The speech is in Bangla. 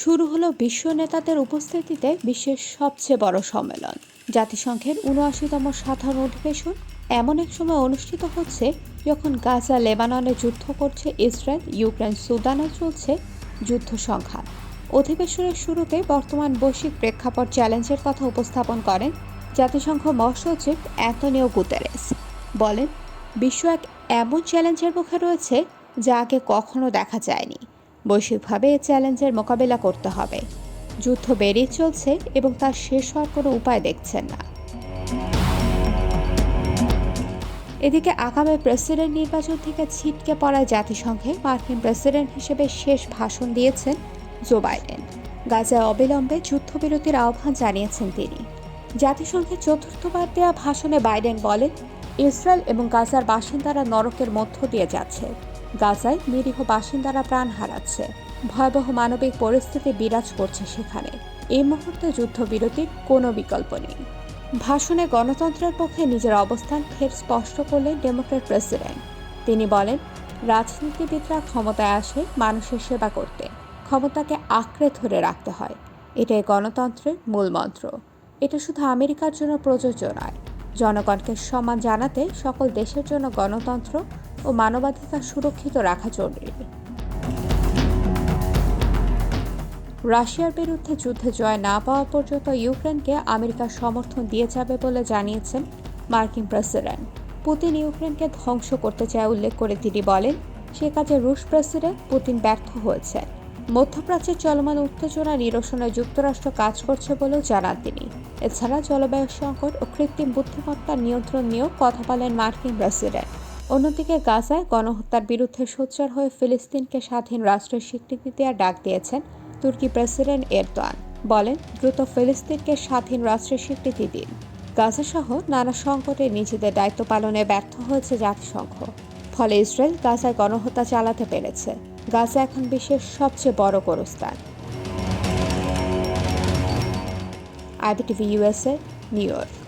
শুরু হলো বিশ্ব নেতাদের উপস্থিতিতে বিশ্বের সবচেয়ে বড় সম্মেলন। জাতিসংঘের উনআশিতম সাধারণ অধিবেশন এমন এক সময় অনুষ্ঠিত হচ্ছে যখন গাজা লেবাননে যুদ্ধ করছে ইসরায়েল, ইউক্রেন, সুদানে চলছে যুদ্ধ সংঘাত। অধিবেশনের শুরুতে বর্তমান বৈশ্বিক প্রেক্ষাপট চ্যালেঞ্জের কথা উপস্থাপন করেন জাতিসংঘ মহাসচিব অ্যান্তনিও গুতেরেস। বলেন, বিশ্ব এক এমন চ্যালেঞ্জের মুখে রয়েছে যা আগে কখনো দেখা যায়নি। বৈশ্বিকভাবে এই চ্যালেঞ্জের মোকাবেলা করতে হবে। যুদ্ধ বেড়েই চলছে এবং তার শেষ হওয়ার কোনো উপায় দেখছেন না। এদিকে আগামী প্রেসিডেন্ট নির্বাচন থেকে ছিটকে পড়া জাতিসংঘে মার্কিন প্রেসিডেন্ট হিসেবে শেষ ভাষণ দিয়েছেন জো বাইডেন। গাজায় অবিলম্বে যুদ্ধবিরতির আহ্বান জানিয়েছেন তিনি। জাতিসংঘের চতুর্থবার দেওয়া ভাষণে বাইডেন বলেন, ইসরায়েল এবং গাজার বাসিন্দারা নরকের মধ্য দিয়ে যাচ্ছে। গাজায় নিরীহ বাসিন্দারা প্রাণ হারাচ্ছে। ভয়াবহ মানবিক পরিস্থিতি বিরাজ করছে সেখানে। এই মুহূর্তে যুদ্ধবিরতির কোনো বিকল্প নেই। ভাষণে গণতন্ত্রের পক্ষে নিজের অবস্থান ফের স্পষ্ট করলেন ডেমোক্রেট প্রেসিডেন্ট। তিনি বলেন, রাজনীতিবিদরা ক্ষমতায় আসে মানুষের সেবা করতে। ক্ষমতাকে আঁকড়ে ধরে রাখতে হয়। এটাই গণতন্ত্রের মূল মন্ত্র। এটা শুধু আমেরিকার জন্য প্রযোজ্য নয়। জনগণকে সম্মান জানাতে সকল দেশের জন্য গণতন্ত্র ও মানবাধিকার সুরক্ষিত রাখা জরুরি। রাশিয়ার বিরুদ্ধে যুদ্ধে জয় না পাওয়া পর্যন্ত ইউক্রেনকে আমেরিকার সমর্থন দিয়ে যাবে বলে জানিয়েছেন মার্কিন প্রেসিডেন্ট। পুতিন ইউক্রেনকে ধ্বংস করতে চায় উল্লেখ করে তিনি বলেন, সে কাজে রুশ প্রেসিডেন্ট পুতিন ব্যর্থ হয়েছে। মধ্যপ্রাচ্যের চলমান উত্তেজনা নিরসনে যুক্তরাষ্ট্র কাজ করছে বলেও জানান তিনি। এছাড়া জলবায়ু সংকট ও কৃত্রিম বুদ্ধিমত্তার নিয়ন্ত্রণ নিয়েও কথা বলেন মার্কিন প্রেসিডেন্ট। অন্যদিকে গাজায় গণহত্যার বিরুদ্ধে সোচ্চার হয়ে ফিলিস্তিনকে স্বাধীন রাষ্ট্রের স্বীকৃতি দেওয়ার ডাক দিয়েছেন তুর্কি প্রেসিডেন্ট এরদোয়ান। বলেন, দ্রুত ফিলিস্তিনকে স্বাধীন রাষ্ট্রের স্বীকৃতি দিন। গাজাসহ নানা সংকটে নিজেদের দায়িত্ব পালনে ব্যর্থ হয়েছে জাতিসংঘ। ফলে ইসরায়েল গাজায় গণহত্যা চালাতে পেরেছে। গাজা এখন বিশ্বের সবচেয়ে বড় গোরস্থান। IBTV USA New York.